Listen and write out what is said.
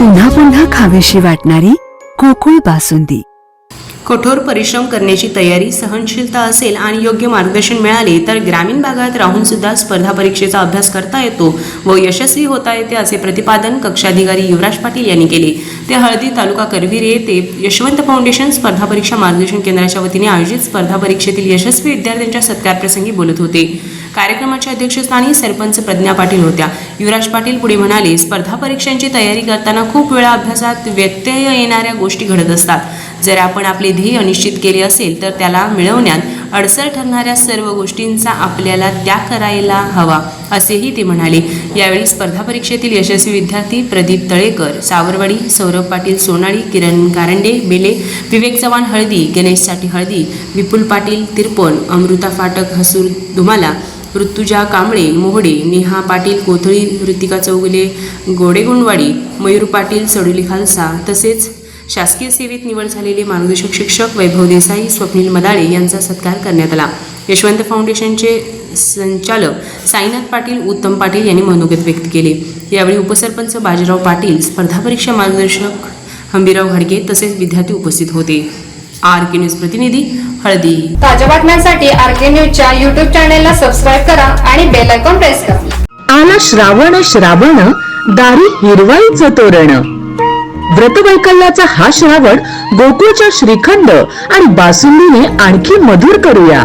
पुन्हा पुन्हा खावीशी वाटणारी कोकुळ बासुंदी. कठोर परिश्रम करण्याची तयारी सहनशीलता असेल आणि योग्य मार्गदर्शन मिळाले तर ग्रामीण भागात राहून सुद्धा स्पर्धा परीक्षेचा अभ्यास करता येतो व यशस्वी होता येते असे प्रतिपादन कक्षाधिकारी युवराज पाटील यांनी केले. ते हळदी तालुका करवीर येथे यशवंत फाउंडेशन स्पर्धा परीक्षा मार्गदर्शन केंद्राच्या वतीने आयोजित स्पर्धा परीक्षेतील यशस्वी विद्यार्थ्यांच्या सत्कारप्रसंगी बोलत होते. कार्यक्रमाच्या अध्यक्षस्थानी सरपंच प्रज्ञा पाटील होत्या. युवराज पाटील पुढे म्हणाले स्पर्धा परीक्षांची तयारी करताना खूप वेळा अभ्यासात व्यत्यय येणाऱ्या गोष्टी घडत असतात. जर आपण आपले ध्येय निश्चित केले असेल तर त्याला मिळवण्यात अडसर ठरणाऱ्या सर्व गोष्टींचा आपल्याला त्याग करायला हवा असेही ते म्हणाले. यावेळी स्पर्धा परीक्षेतील यशस्वी विद्यार्थी प्रदीप तळेकर सावरवाडी सौरभ पाटील सोनाळी किरण कारंडे बेले विवेक चव्हाण हळदी गणेशसाठी हळदी विपुल पाटील तिरपण अमृता फाटक हसूर धुमाला ऋतुजा कांबळे मोहडे नेहा पाटील कोथळी ऋतिका चौगुले गोडेगुंडवाडी मयूर पाटील सडोली खालसा तसेच शासकीय सेवेत निवड झालेले मार्गदर्शक शिक्षक वैभव देसाई स्वप्नील मदाळे यांचा सत्कार करण्यात आला. यशवंत फाउंडेशनचे संचालक साईनाथ पाटील उत्तम पाटील यांनी मनोगत व्यक्त केले. यावेळी उपसरपंच बाजीराव पाटील स्पर्धा परीक्षा मार्गदर्शक हंबीराव घाडगे तसेच विद्यार्थी उपस्थित होते. आर के न्यूज प्रतिनिधी हळदी. ताज्या बातम्यांसाठी आर के न्यूजच्या युट्यूब चॅनेलला सबस्क्राईब करा आणि बेल आयकॉन प्रेस करा. आला श्रावण श्रावण दारी हिरवाईचं तोरण. व्रतवैकल्याचा हा श्रावण गोकुळच्या श्रीखंड आणि बासुंदीने आणखी मधुर करूया.